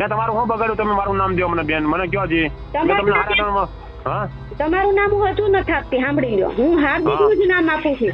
મેં તમારું શું બગાડ્યું? તમે મારું નામ દો મને બેન. મને કયો જી? મેં તમને હારા હા? તમારું નામ હું હજુ નથી આપતી સાંભળી લો. હું હાર્દિકનું જ નામ આપું છું.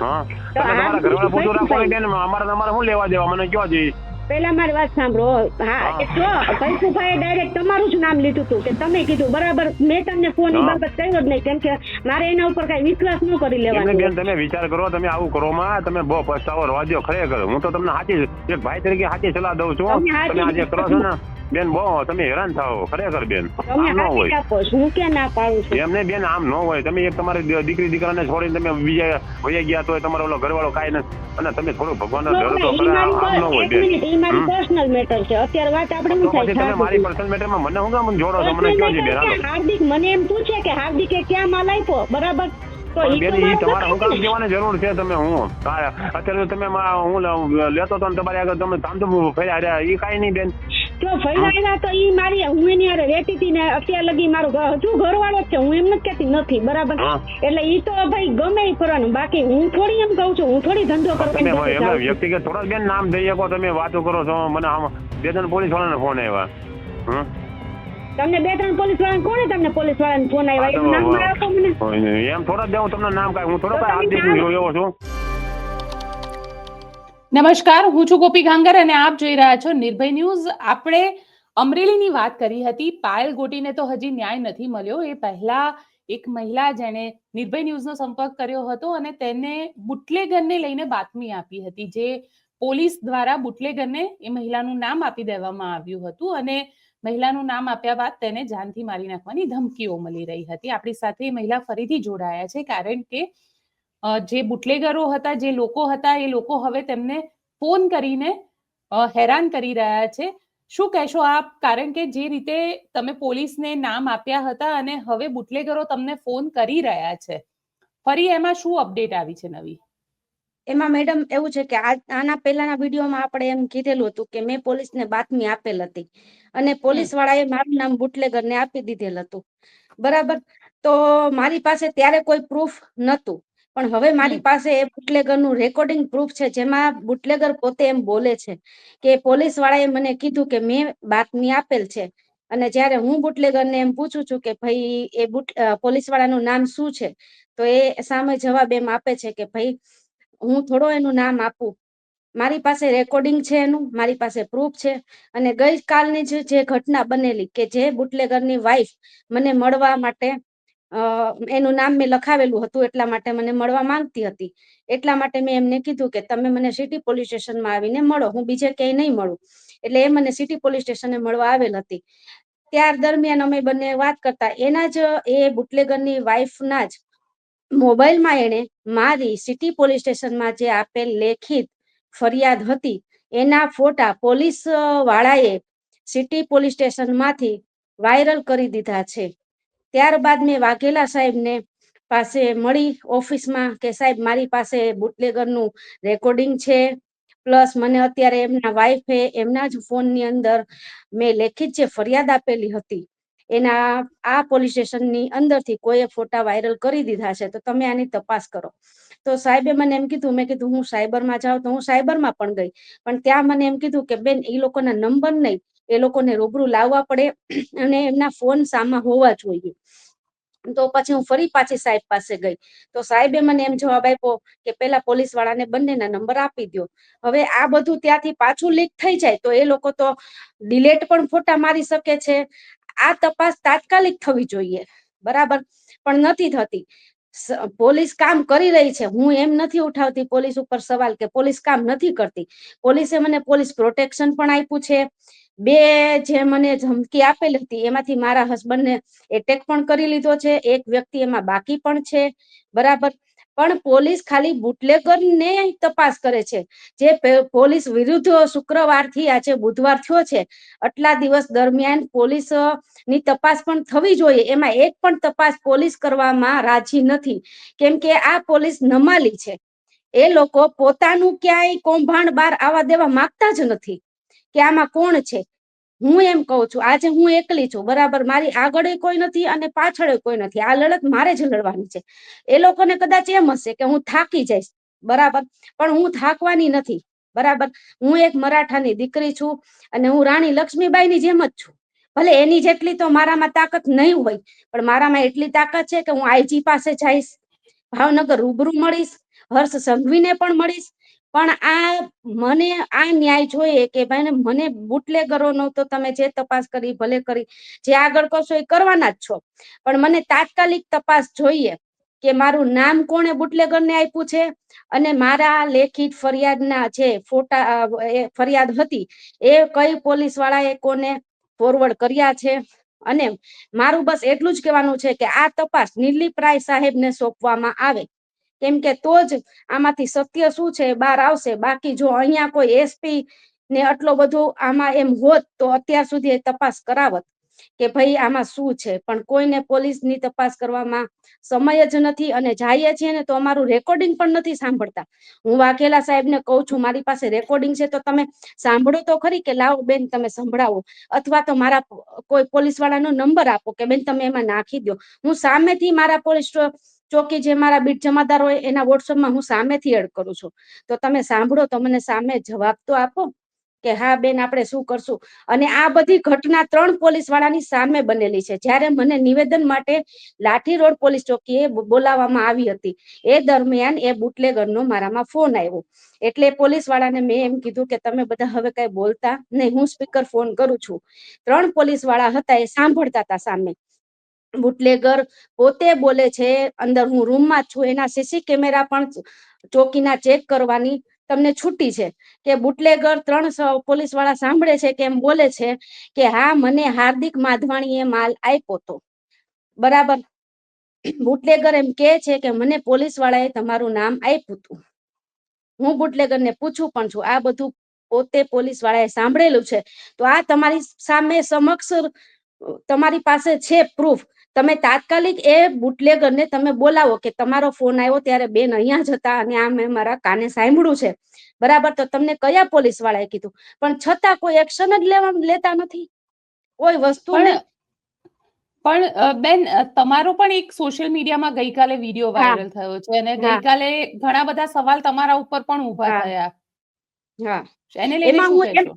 હા. તમે તમારા ઘરવાળા પૂછો રાખો બેન. અમારે તમારે શું લેવા દેવા? મને કયો જી? પેલા મારી વાત સાંભળો. હા જો ભૈસુભાઈએ ડાયરેક્ટ તમારું જ નામ લીધું હતું કે તમે કીધું બરાબર મેં તમને ફોનની બાબત કર્યો જ નહીં કેમ કે મારે એના ઉપર કઈ વિશ્વાસ ન કરી લેવાનો. બેન તમે વિચાર કરો તમે આવું કરો માં તમે બહુ પસ્તાવો રોજો દ્યો ખરેખર. હું તો તમને સાચી એક ભાઈ તરીકે સાચી સલાહ દઉં છું તમે આજે કરો છો ને. બેન બહુ તમે હેરાન થાઓ. ખરેખર બેન. આમ ન હોય. હું ક્યાં ના પાડું છું? એમને બેન આમ ન હોય. તમે એક તમારી દીકરી દીકરાને છોડીને તમે બીજા વયા ગયા તો તમારો ઓલો ઘરવાળો કાંઈ નથી અને તમે થોડું ભગવાનનો તો ડર તો ખરા આમ ન હોય બેન. મારી? પર્સનલ મેટર છે. અત્યારે વાત આપણે શું પછી તમે મારી પર્સનલ મેટરમાં મને હું કામ જોડો છો? મને કયો જી બેન? હાર્દિક મને એમ પૂછે કે હાર્દિકે ક્યાં માલ આપ્યો? બરાબર? તમારે હું જરૂર છે તમે હું? અત્યારે તમે હું લેતો તો તમારી આગળ તમે ધામધૂમ ફર્યા એ કાંઈ નહીં બેન. જો ફૈલાયેલા તો ઈ મારી હું એની હારે રહેતી હતી ને અત્યાર લગી મારું ઘર- હજુ ઘરવાળો છે હું એમ નથી કેતી નથી બરાબર? એટલે ઈ તો ભાઈ ગમે ઈ ફરવાનું બાકી હું થોડી એમ કહું છું હું થોડી ધંધો કરતો વ્યક્તિગત થોડા બેન નામ દઈ શકો તમે વાતો કરો છો મને આમ બે ત્રણ પોલીસ વાળાને ફોન આવ્યા. તમને બે ત્રણ પોલીસવાળા કોને તમને પોલીસ વાળાને ફોન આવ્યા? આ નામ મને. એમ થોડા જ દઉં તમને નામ કાંઈ હું થોડો કાંઈ આપી હાર્દિક એવો છું. નમસ્કાર, હું છું ગોપી ગાંગર અને આપ જોઈ રહ્યા છો નિર્ભય ન્યૂઝ. આપણે અમરેલીની વાત કરી હતી, પાયલ ગોટીને તો હજી ન્યાય નથી મળ્યો. એ પહેલા એક મહિલા જેણે નિર્ભય ન્યૂઝનો સંપર્ક કર્યો હતો અને તેને બુટલેગરને લઈને બાતમી આપી હતી, જે પોલીસ દ્વારા બુટલેગરને એ મહિલાનું નામ આપી દેવામાં આવ્યું હતું અને મહિલાનું નામ આપ્યા બાદ તેને જાનથી મારી નાખવાની ધમકીઓ મળી રહી હતી. આપણી સાથે એ મહિલા ફરીથી જોડાયા છે, કારણ કે જે બુટલેગરો હતા જે લોકો હતા એ લોકો હવે તેમને ફોન કરીને હેરાન કરી રહ્યા છે. શું કહેશો આપ? કારણ કે જે રીતે તમે પોલીસને નામ આપ્યા હતા અને હવે બુટલેગરો તમને ફોન કરી રહ્યા છે. ફરી એમાં શું અપડેટ આવી છે નવી? એમાં મેડમ એવું છે કે આના પહેલાના વિડીયોમાં આપણે એમ કીધેલું હતું કે મેં પોલીસને બાતમી આપેલ હતી અને પોલીસ વાળાએ મારું નામ બુટલેગરને આપી દીધેલ હતું. બરાબર? તો મારી પાસે ત્યારે કોઈ પ્રૂફ નહોતું. પણ હવે મારી પાસે એ બુટલેગરનું રેકોર્ડિંગ પ્રૂફ છે જેમાં બુટલેગર પોતે એમ બોલે છે કે પોલીસ વાળાએ મને કીધું કે મેં બાતમી આપેલ છે અને જ્યારે હું બુટલેગરને એમ પૂછું છું કે ભાઈ એ બુટ પોલીસ વાળાનું નામ શું છે તો એ સામે જવાબ એમ આપે છે કે ભાઈ હું થોડો એનું નામ આપું. મારી પાસે રેકોર્ડિંગ છે એનું મારી પાસે પ્રૂફ છે અને ગઈકાલની જ જે ઘટના બનેલી કે જે બુટલેગરની વાઈફ મને મળવા માટે એનું નામ મેં લખાવેલું હતું એટલા માટે મને મળવા માંગતી હતી. એટલા માટે મેં એમને કીધું કે તમે મને સિટી પોલીસ સ્ટેશનમાં આવીને મળો, હું બીજે ક્યાંય નહીં મળું. એટલે એ મને સિટી પોલીસ સ્ટેશને મળવા આવેલ હતી. ત્યાર દરમિયાન અમે બંને વાત કરતા, એના જ, એ બુટલેગરની વાઈફના જ મોબાઈલમાં એણે મારી સિટી પોલીસ સ્ટેશનમાં જે આપેલ લેખિત ફરિયાદ હતી, એના ફોટા પોલીસ વાળાએ સિટી પોલીસ સ્ટેશનમાંથી વાયરલ કરી દીધા છે. ત્યારબાદ મેં વાઘેલા સાહેબને પાસે મળી ઓફિસમાં કે સાહેબ, મારી પાસે બુટલેગરનું રેકોર્ડિંગ છે. પ્લસ મને અત્યારે એમના વાઈફે એમના જ ફોનની અંદર મેં લેખિત જે ફરિયાદ આપેલી હતી, એના આ પોલીસ સ્ટેશનની અંદરથી કોઈએ ફોટા વાયરલ કરી દીધા છે, તો તમે આની તપાસ કરો. તો સાહેબે મને એમ કીધું, મેં કીધું હું સાયબરમાં જાઉં તો હું સાયબરમાં પણ ગઈ, પણ ત્યાં મને એમ કીધું કે બેન એ લોકોના નંબર નહીં એ લોકોને રૂબરૂ લાવવા પડે અને એમના ફોન સામા હોવા જોઈએ. તો પછી હું ફરી પાછી સાહેબ પાસે ગઈ. તો સાહેબે મને એમ જવાબ આપ્યો કે પેલા પોલીસ વાળાને બંનેના નંબર આપી દો હવે આ બધું ત્યાંથી પાછું લીક થઈ જાય તો એ લોકો તો ડિલેટ પણ ફોટા મારી શકે છે. આ તપાસ તાત્કાલિક થવી જોઈએ. બરાબર? પણ નથી થતી. પોલીસ કામ કરી રહી છે. હું એમ નથી ઉઠાવતી પોલીસ ઉપર સવાલ કે પોલીસ કામ નથી કરતી. પોલીસે મને પોલીસ પ્રોટેક્શન પણ આપ્યું છે. બે જે મને ધમકી આપેલી હતી, એમાંથી મારા હસબન્ડને એટેક પણ કરી લીધો છે. એક વ્યક્તિ એમાં બાકી પણ છે, બરાબર? પણ પોલીસ ખાલી બુટલેગરને તપાસ કરે છે. જે પોલીસ વિરુદ્ધ શુક્રવારથી આજે બુધવાર થયો છે. આટલા દિવસ દરમિયાન પોલીસની તપાસ પણ થવી જોઈએ. એમાં એક પણ તપાસ પોલીસ કરવામાં રાજી નથી. કેમ કે આ પોલીસ નમાલી છે. એ લોકો પોતાનું ક્યાંય કૌભાંડ બહાર આવવા દેવા માંગતા જ નથી. કે આમાં કોણ છે? હું એમ કહું છું, આજે હું એકલી છું, બરાબર? મારી આગળ કોઈ નથી અને પાછળ કોઈ નથી. આ લડત મારે જ લડવાની છે. એ લોકોને કદાચ એમ હશે કે હું થાકી જઈશ, બરાબર? પણ હું થાકવાની નથી, બરાબર? હું એક મરાઠાની દીકરી છું અને હું રાણી લક્ષ્મીબાઈની જેમ જ છું. ભલે એની જેટલી તો મારામાં તાકાત નહીં હોય, પણ મારામાં એટલી તાકાત છે કે હું આઈજી પાસે જઈશ, ભાવનગર રૂબરૂ મળીશ, હર્ષ સંઘવીને પણ મળીશ પણ આ મને, આ ન્યાય જોઈએ કે ભાઈ મને બુટલેગરોનો તો તમે જે તપાસ કરી, ભલે કરી, જે આગળ કરશો એ કરવાના જ છો. પણ મને તાત્કાલિક તપાસ જોઈએ કે મારું નામ કોણે બુટલેગરને આપ્યું છે? અને મારા લેખિત ફરિયાદના જે ફોટા ફરિયાદ હતી, એ કઈ પોલીસ વાળાએ કોને ફોરવર્ડ કર્યા છે? અને મારું બસ એટલું જ કહેવાનું છે કે આ તપાસ નીલીપ્રાય રાય સાહેબને સોંપવામાં આવે. કેમ કે તો જ આમાંથી સત્ય શું છે, બહાર આવશે. બાકી જો અહીંયા કોઈ એસપી ને આટલો બધો આમાં એમ હોત, તો અત્યાર સુધી એ તપાસ કરાવત કે ભાઈ આમાં શું છે. પણ કોઈને પોલીસની તપાસ કરવામાં સમય જ નથી અને જઈએ છીએ ને તો અમારું રેકોર્ડિંગ પણ નથી સાંભળતા. હું વાઘેલા સાહેબને કહું છું, મારી પાસે રેકોર્ડિંગ છે તો તમે સાંભળો તો ખરી કે લાવો બેન તમે સંભળાવો. અથવા તો મારા કોઈ પોલીસ વાળાનો નંબર આપો કે બેન તમે એમાં નાખી દો હું સામેથી મારા પોલીસ ચોકી જે મારા બીટ જમાદાર હોય એના વોટ્સઅપમાં હું સામેથી એડ કરું છું. તો તમે સાંભળો, તો મને સામે જવાબ તો આપો કે હા બેન, આપણે શું કરશું? અને આ બધી ઘટના ત્રણ પોલીસ વાળાની સામે બનેલી છે. જ્યારે મને નિવેદન માટે લાઠી રોડ પોલીસ ચોકીએ બોલાવવામાં આવી હતી, એ દરમિયાન એ બુટલેગરનો મારામાં ફોન આવ્યો. એટલે પોલીસ વાળાને મેં એમ કીધું કે તમે બધા હવે કઈ બોલતા નહીં. હું સ્પીકર ફોન કરું છું. ત્રણ પોલીસવાળા હતા એ સાંભળતા હતા સામે. બુટલેગર પોતે બોલે છે, અંદર હું રૂમમાં છું, એના સીસી કેમેરા પણ ચોકીના ચેક કરવાની તમને છૂટી છે. કે બુટલેગર ત્રણ પોલીસવાળા સાંભળે છે કે એમ બોલે છે કે, હા, મને હાર્દિક માધવાણીએ માલ આપ્યો હતો બરાબર. બુટલેગર એમ કે છે કે, મને પોલીસ વાળાએ તમારું નામ આપ્યું હતું હું બુટલેગર ને પૂછું પણ છું, આ બધું પોતે પોલીસ વાળાએ સાંભળેલું છે? તો આ તમારી સામે સમક્ષ તમારી પાસે છે પ્રૂફ તમે તાત્કાલિક એ બુટલેગરને તમે બોલાવો કે તમારો ફોન આવ્યો ત્યારે બેન અહીંયા જ હતા અને આ મેં મારા કાને સાંભળ્યું છે. બરાબર તો તમને કયા પોલીસ વાળાએ કીધું? પણ છતાં કોઈ એક્શન જ લેવા લેતા નથી. કોઈ વસ્તુ પણ પણ બેન તમારો પણ એક સોશિયલ મીડિયામાં ગઈકાલે વીડિયો વાયરલ થયો છે અને ગઈકાલે ઘણા બધા સવાલ તમારા ઉપર પણ ઊભા થયા. હા. એને લઈને શું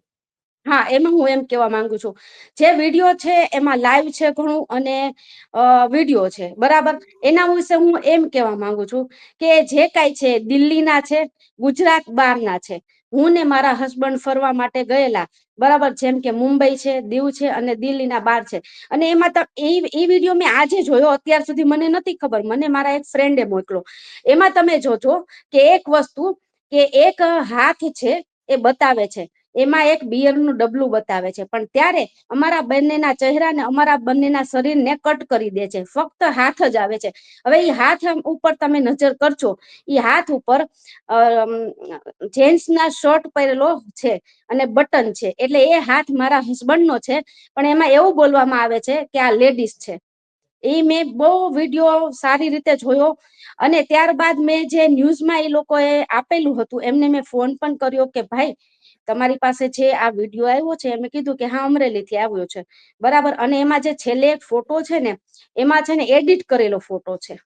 હું, એમ- હા એમાં કહેવા માંગુ છું. જે વીડિયો છે, એમાં લાઈવ છે ઘણું અને વીડિયો છે. બરાબર? એના વિશે હું એમ કહેવા માંગુ છું કે જે કાંઈ છે, દિલ્હીના છે, ગુજરાત બહારના છે. હું ને મારા હસબન્ડ ફરવા માટે ગયેલા. બરાબર? જેમ કે મુંબઈ છે, દીવ છે અને દિલ્હીના બાર છે. અને એમાં એ એ વીડિયો મેં આજે જોયો, અત્યાર સુધી મને નથી ખબર. મને મારા એક ફ્રેન્ડે મોકલો. એમાં તમે જોજો કે એક વસ્તુ કે એક હાથ છે, એ બતાવે છે. એમાં એક બિયરનું ડબલું બતાવે છે. પણ ત્યારે અમારા બંનેના ચહેરા ને અમારા બંનેના શરીરને કટ કરી દે છે. ફક્ત હાથ જ આવે છે. હવે એ હાથ ઉપર તમે નજર કરજો. એ હાથ ઉપર જેન્ટ્સના શર્ટ પહેરેલો છે અને બટન છે. એટલે એ હાથ મારા હસબન્ડનો છે. પણ એમાં એવું બોલવામાં આવે છે કે આ લેડીઝ છે. એ મેં બહુ વીડિયો સારી રીતે જોયો અને ત્યારબાદ મેં જે ન્યૂઝમાં એ લોકોએ આપેલું હતું, એમને મેં ફોન પણ કર્યો કે ભાઈ તમારી પાસે જે આ વીડિયો આવ્યો છે મેં કીધું કે હા, અમરેલીથી આવ્યો છે. બરાબર? અને એમાં જે છેલ્લે ફોટો છે ને, એમાં છે ને એડિટ કરેલો ફોટો છે.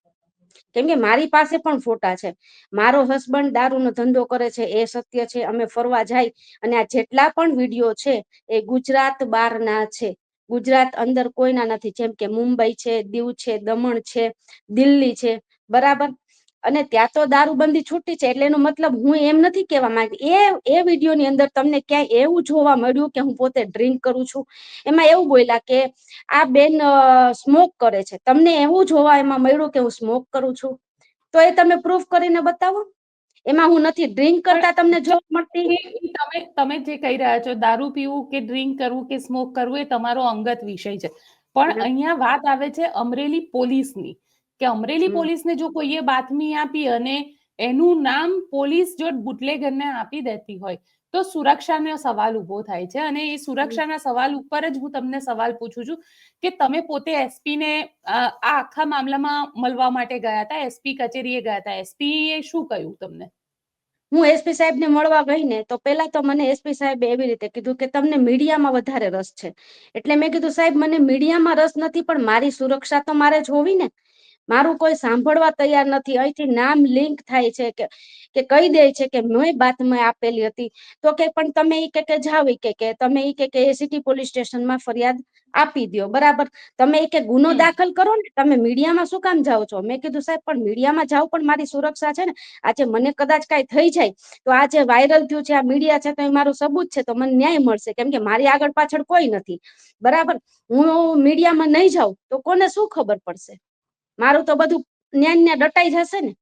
કેમ કે મારી પાસે પણ ફોટા છે. મારો હસબન્ડ દારૂનો ધંધો કરે છે, એ સત્ય છે, અમે ફરવા જાય અને આ જેટલા પણ વીડિયો છે, એ ગુજરાત બહારના છે. ગુજરાત અંદર કોઈના નથી. જેમ કે મુંબઈ છે, દીવ છે, દમણ છે, દિલ્હી છે. બરાબર? અને ત્યાં તો દારૂબંધી છૂટી છે એટલે એનો મતલબ હું એમ નથી કહેવા માંગતી. એ એ વિડીયોની અંદર તમને ક્યાંય એવું જોવા મળ્યું કે હું પોતે ડ્રિંક કરું છું? એમાં એવું બોલ્યા કે આ બેન સ્મોક કરે છે. તમને એવું જોવા એમાં મળ્યું કે હું સ્મોક કરું છું? તો એ તમે પ્રૂફ કરીને બતાવો. એમાં હું નથી ડ્રિંક કરતા તમને જોવા મળતી? તમે તમે જે કહી રહ્યા છો દારૂ પીવું કે ડ્રિંક કરવું કે સ્મોક કરવું એ તમારો અંગત વિષય છે. પણ અહીંયા વાત આવે છે અમરેલી પોલીસની. કે અમરેલી. પોલીસને જો કોઈએ બાતમી આપી અને એનું નામ પોલીસ જો બુટલેગરને આપી દેતી હોય તો સુરક્ષાનો સવાલ ઊભો થાય છે. અને એ સુરક્ષાના સવાલ ઉપર જ હું તમને સવાલ પૂછું છું કે તમે પોતે એસપી ને આ આખા મામલામાં મળવા માટે ગયા હતા? એસપી કચેરીએ ગયા હતા? એસપી એ શું કહ્યું તમને? હું એસપી સાહેબ ને મળવા ગઈ ને તો પેલા તો મને એસપી સાહેબે એવી રીતે કીધું કે તમને મીડિયામાં વધારે રસ છે. એટલે મેં કીધું સાહેબ મને મીડિયામાં રસ નથી પણ મારી સુરક્ષા તો મારે જોવી ને. મારું કોઈ સાંભળવા તૈયાર નથી. અહીંથી નામ લિંક થાય છે કે કે કહી દે છે કે મેં બાતમાં આપેલી હતી. તો કે પણ તમે એ કે કે જાવ કે કે તમે એ કે કે સિટી પોલીસ સ્ટેશનમાં ફરિયાદ આપી દો બરાબર? તમે એ કે ગુનો દાખલ કરો ને તમે મીડિયામાં શું કામ જાઓ છો? મેં કીધું સાહેબ પણ મીડિયામાં જાવ પણ મારી સુરક્ષા છે ને. આજે મને કદાચ કાંઈ થઈ જાય તો આ જે વાયરલ થયું છે આ મીડિયા છે તો એ મારું સબૂત છે તો મને ન્યાય મળશે. કેમ કે મારી આગળ પાછળ કોઈ નથી. બરાબર? હું મીડિયામાં નહીં જાઉં તો કોને શું ખબર પડશે? મારું તો બધું ન્યા ડટાઈ જશે ને.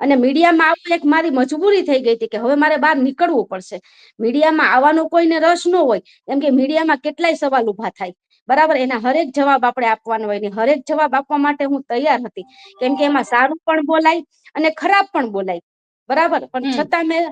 અને મીડિયામાં આવું એક મારી મજબૂરી થઈ ગઈ હતી કે હવે મારે બહાર નીકળવું પડશે. મીડિયામાં આવવાનો કોઈને રસ ન હોય કેમ કે મીડિયામાં કેટલાય સવાલ ઊભા થાય. બરાબર? એના હરેક જવાબ આપણે આપવાનો હોય ને હરેક જવાબ આપવા માટે હું તૈયાર હતી. કેમ કે એમાં સારું પણ બોલાય અને ખરાબ પણ બોલાય. બરાબર? પણ છતાં મેં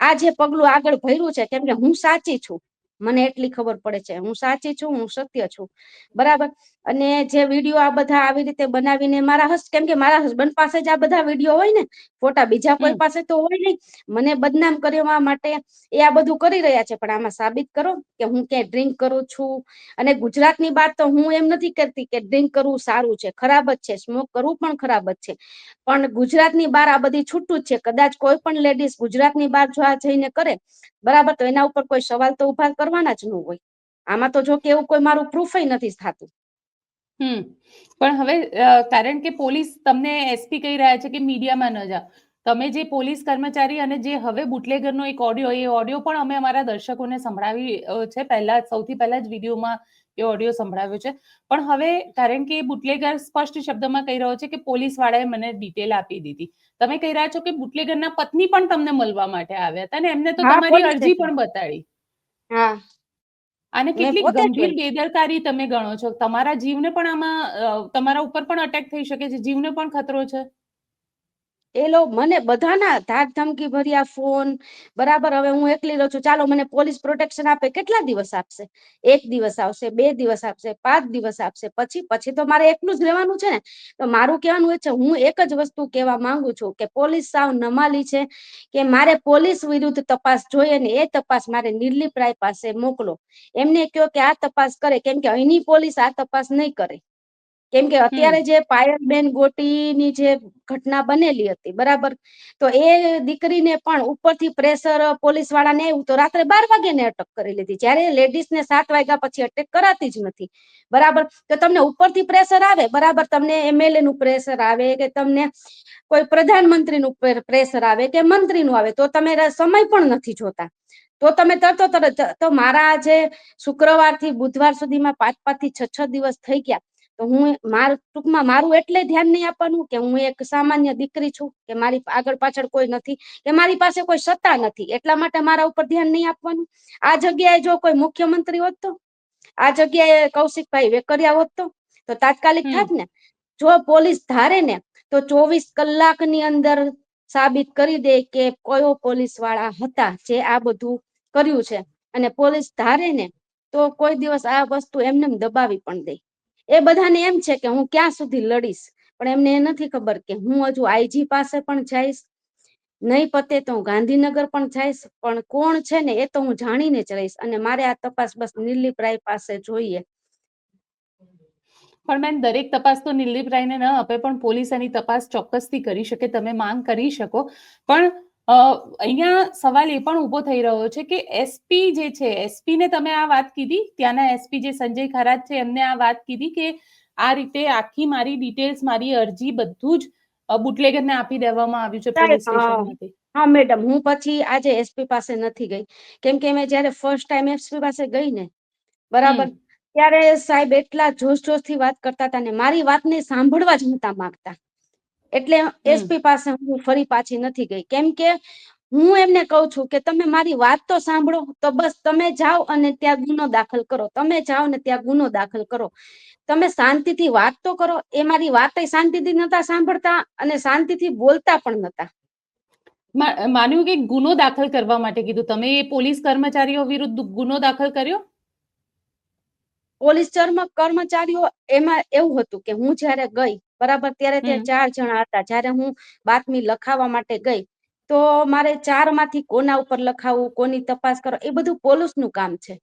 આ જે પગલું આગળ ભર્યું છે કેમ કે હું સાચી છું. મને એટલી ખબર પડે છે. હું સાચી છું હું સત્ય છું. બરાબર? અને જે વીડિયો આ બધા આવી રીતે બનાવીને મારા હસ કેમ કે મારા હસબન્ડ પાસે જ આ બધા વીડિયો હોય ને ફોટા બીજા કોઈ પાસે તો હોય નહીં. મને બદનામ કરવા માટે એ આ બધું કરી રહ્યા છે. પણ આમાં સાબિત કરો કે હું ક્યાંય ડ્રિંક કરું છું? અને ગુજરાતની વાત તો હું એમ નથી કરતી કે ડ્રિંક કરવું સારું છે. ખરાબ જ છે. સ્મોક કરવું પણ ખરાબ જ છે. પણ ગુજરાતની બહાર આ બધી છૂટું જ છે. કદાચ કોઈ પણ લેડીઝ ગુજરાતની બહાર જો આ જઈને કરે બરાબર? તો એના ઉપર કોઈ સવાલ તો ઊભા કરવાના જ ન હોય. આમાં તો જો કે એવું કોઈ મારું પ્રૂફ નથી થતું. હમ. પણ હવે કારણ કે પોલીસ તમને એસપી કહી રહ્યા છે કે મીડિયામાં ન જાઓ. તમે જે પોલીસ કર્મચારી અને જે હવે બુટલેગરનો એક ઓડિયો એ ઓડિયો પણ અમે અમારા દર્શકોને સંભળાવી છે પહેલા, સૌથી પહેલા જ વિડીયોમાં એ ઓડિયો સંભળાવ્યો છે. પણ હવે કારણ કે બુટલેગર સ્પષ્ટ શબ્દમાં કહી રહ્યો છે કે પોલીસ વાળાએ મને ડિટેલ આપી દીધી. તમે કહી રહ્યા છો કે બુટલેગરના પત્ની પણ તમને મળવા માટે આવ્યા હતા ને? એમને તો તમારી અરજી પણ બતાડી. હા. આને કેટલી ગંભીર બેદરકારી તમે ગણો છો. તમારા જીવને પણ આમાં તમારા ઉપર પણ અટેક થઈ શકે છે. જીવને પણ ખતરો છે. એ લો, મને બધાના ધાક ધમકી ભર્યા ફોન. બરાબર, હવે હું એકલી રહું છું. ચાલો, મને પોલીસ પ્રોટેક્શન આપે. કેટલા દિવસ આપશે? એક દિવસ આવશે, બે દિવસ આપશે, પાંચ દિવસ આપશે. પછી પછી તો મારે એકલું જ રહેવાનું છે ને? તો મારું કહેવાનું એ છે, હું એક જ વસ્તુ કહેવા માંગુ છું કે પોલીસ સાવ નમાલી છે કે મારે પોલીસ વિરુદ્ધ તપાસ જોઈએ ને એ તપાસ મારે નિર્લીપ રાય પાસે મોકલો. એમને કહો કે આ તપાસ કરે. કેમ કે અહીંની પોલીસ આ તપાસ નહીં કરે. કેમ કે અત્યારે જે પાયલબેન ગોટીની જે ઘટના બનેલી હતી બરાબર? તો એ દીકરીને પણ ઉપરથી પ્રેશર પોલીસ વાળાને એવું તો રાત્રે બાર વાગ્યાને ને અટક કરી લીધી. જ્યારે લેડીઝને સાત વાગ્યા પછી અટેક કરાતી જ નથી. બરાબર? તો તમને ઉપરથી પ્રેશર આવે બરાબર? તમને એમએલએ નું પ્રેશર આવે કે તમને કોઈ પ્રધાનમંત્રીનું પ્રેશર આવે કે મંત્રીનું આવે તો તમે સમય પણ નથી જોતા. તો તમે તરતો તરત તો મારા જે શુક્રવારથી બુધવાર સુધીમાં પાંચ પાંચથી છ છ દિવસ થઈ ગયા તો હું માર ટૂંકમાં મારું એટલે ધ્યાન નહીં આપવાનું કે હું એક સામાન્ય દીકરી છું કે મારી આગળ પાછળ કોઈ નથી કે મારી પાસે કોઈ સત્તા નથી. એટલા માટે મારા ઉપર ધ્યાન નહીં આપવાનું. આ જગ્યાએ જો કોઈ મુખ્યમંત્રી હોત તો આ જગ્યાએ કૌશિકભાઈ વેકરિયા હોત તો તો તાત્કાલિક. થાત ને? જો પોલીસ ધારે ને તો ચોવીસ કલાકની અંદર સાબિત કરી દે કે કયો પોલીસવાળા હતા જે આ બધું કર્યું છે. અને પોલીસ ધારે ને તો કોઈ દિવસ આ વસ્તુ એમને દબાવી પણ દે. એ બધાને એમ છે કે હું ક્યાં સુધી લડીશ? પણ એમને એ નથી ખબર કે હું હજુ આઈજી પાસે પણ જઈશ, નહીં પતે તો હું ગાંધીનગર પણ જઈશ, પણ કોણ છે ને એ તો હું જાણીને જ રહીશ અને મારે આ તપાસ બસ નિર્લીપ રાય પાસે જોઈએ. પણ બેન દરેક તપાસ તો નિર્લીપ રાયને ન આપે પણ પોલીસ એની તપાસ ચોક્કસથી કરી શકે, તમે માંગ કરી શકો. પણ અહીંયા સવાલ એ પણ ઊભો થઈ રહ્યો છે કે એસપી જે છે એસપી ને તમે આ વાત કીધી ત્યાંના એસપી જે સંજય ખરાત છે એમને આ વાત કીધી કે આ રીતે આખી મારી ડિટેલ્સ મારી અરજી બધું જ બુટલેગરને આપી દેવામાં આવ્યું છે પોલીસ. સ્ટેશનમાંથી હા. મેડમ હું પછી આજે એસપી પાસે નથી ગઈ. કેમ કે મેં જયારે ફર્સ્ટ ટાઈમ એસપી પાસે ગઈ ને બરાબર ત્યારે સાહેબ એટલા જોશ જોશથી વાત કરતા હતા ને મારી વાતને સાંભળવા જ નતા માંગતા. એટલે એસપી પાસે હું ફરી પાછી નથી ગઈ. કેમ કે હું એમને કહું છું કે તમે મારી વાત તો સાંભળો તો બસ તમે જાઓ અને ત્યાં ગુનો દાખલ કરો. તમે જાઓ ને ત્યાં ગુનો દાખલ કરો. તમે શાંતિથી વાત તો કરો. એ મારી વાત શાંતિથી નતા સાંભળતા અને શાંતિથી બોલતા પણ નતા. માન્યું કે ગુનો દાખલ કરવા માટે કીધું. તમે એ પોલીસ કર્મચારીઓ વિરુદ્ધ ગુનો દાખલ કર્યો? પોલીસ કર્મચારીઓ એમાં એવું હતું કે હું જયારે ગઈ બરાબર? ત્યારે ત્યાં ચાર જણા હતા. જયારે હું બાતમી લખાવવા માટે ગઈ તો મારે ચારમાંથી કોના ઉપર લખાવું કોની તપાસ કરો એ બધું પોલીસનું કામ છે.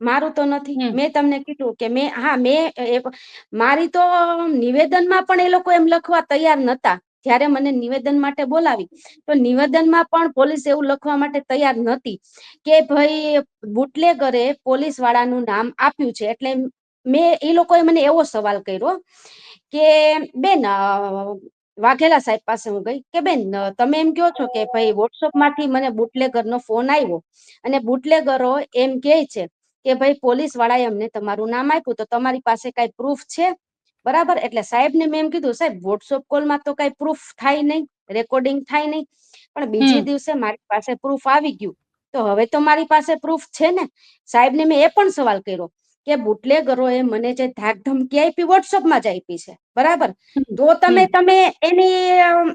મારું તો નથી. મેં તમને કીધું કે મેં હા મેં મારી તો નિવેદનમાં પણ એ લોકો એમ લખવા તૈયાર નતા. જ્યારે મને નિવેદન માટે બોલાવી તો નિવેદનમાં પણ પોલીસ એવું લખવા માટે તૈયાર નતી કે ભાઈ બુટલેગરે પોલીસ વાળાનું નામ આપ્યું છે. એટલે મેં એ લોકોએ મને એવો સવાલ કર્યો કે બેન વાઘેલા સાહેબ પાસે હું ગઈ કે બેન તમે એમ કહો છો કે ભાઈ વોટ્સઅપમાંથી મને બુટલેગર નો ફોન આવ્યો અને બુટલેગરો એમ કહે છે કે ભાઈ પોલીસ વાળાએ અમને તમારું નામ આપ્યું તો તમારી પાસે કઈ પ્રૂફ છે? બરાબર? એટલે સાહેબ ને મેં એમ કીધું સાહેબ વોટ્સઅપ કોલમાં તો કઈ પ્રૂફ થાય નહીં રેકોર્ડિંગ થાય નહીં પણ બીજે દિવસે મારી પાસે પ્રૂફ આવી ગયું. તો હવે તો મારી પાસે પ્રૂફ છે ને? સાહેબ ને મેં એ પણ સવાલ કર્યો. કે બુટલેગરોએ મને જે ધાક ધમકી આપી વોટ્સઅપમાં જ આપી છે. બરાબર? તો તમે તમે એની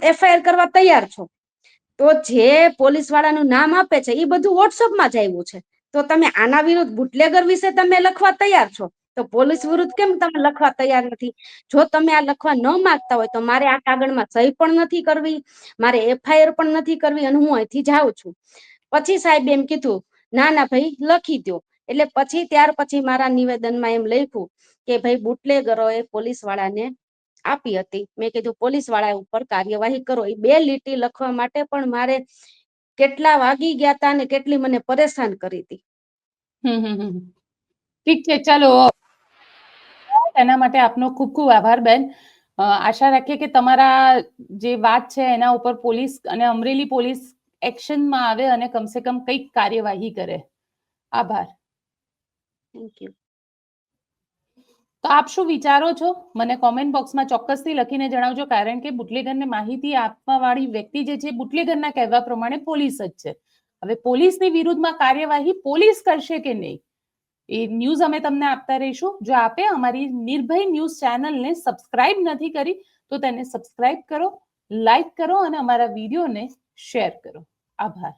એફઆઈઆર કરવા તૈયાર છો. તો જે પોલીસ વાળાનું નામ આપે છે એ બધું વોટ્સઅપમાં જ આવ્યું છે. તો તમે આના વિરુદ્ધ બુટલેગર વિશે તમે લખવા તૈયાર છો? તો પોલીસ વિરુદ્ધ કેમ તમે લખવા તૈયાર નથી? જો તમે આ લખવા ન માંગતા હોય તો મારે આ કાગળમાં સહી પણ નથી કરવી મારે એફઆઈઆર પણ નથી કરવી અને હું અહીંથી જાઉં છું. પછી સાહેબ એમ કીધું ના ના ભાઈ લખી દો એટલે પછી ત્યાર પછી મારા નિવેદનમાં એમ લખ્યું કે ભાઈ બુટલેગરોએ પોલીસ વાળાને આપી હતી. મેં કીધું પોલીસવાળા ઉપર કાર્યવાહી કરો. એ બે લીટી લખવા માટે પણ મારે કેટલા વાગી ગયા હતા અને કેટલી મને પરેશાન કરી હતી. ઠીક છે, ચાલો. એના માટે આપનો ખૂબ ખૂબ આભાર, બેન. આશા રાખીએ કે તમારા જે વાત છે એના ઉપર પોલીસ અને અમરેલી પોલીસ એક્શનમાં આવે અને કમસે કમ કંઈક કાર્યવાહી કરે. આભાર. થેન્ક યુ તો આપ શું વિચારો છો? મને કોમેન્ટ બોક્સમાં ચોક્કસથી લખીને જણાવજો, કારણ કે બુટલેગરને માહિતી આપવા વાળી વ્યક્તિ જે છે, બુટલેગરના કહેવા પ્રમાણે પોલીસ જ છે. હવે પોલીસની વિરુદ્ધમાં કાર્યવાહી પોલીસ કરશે કે નહીં? એ ન્યૂઝ અમે તમને આપતા રહીશું. જો આપે અમારી નિર્ભય ન્યૂઝ ચેનલને સબસ્ક્રાઇબ નથી કરી, તો તેને સબસ્ક્રાઇબ કરો લાઈક કરો અને અમારા વિડીયોને શેર કરો. આભાર.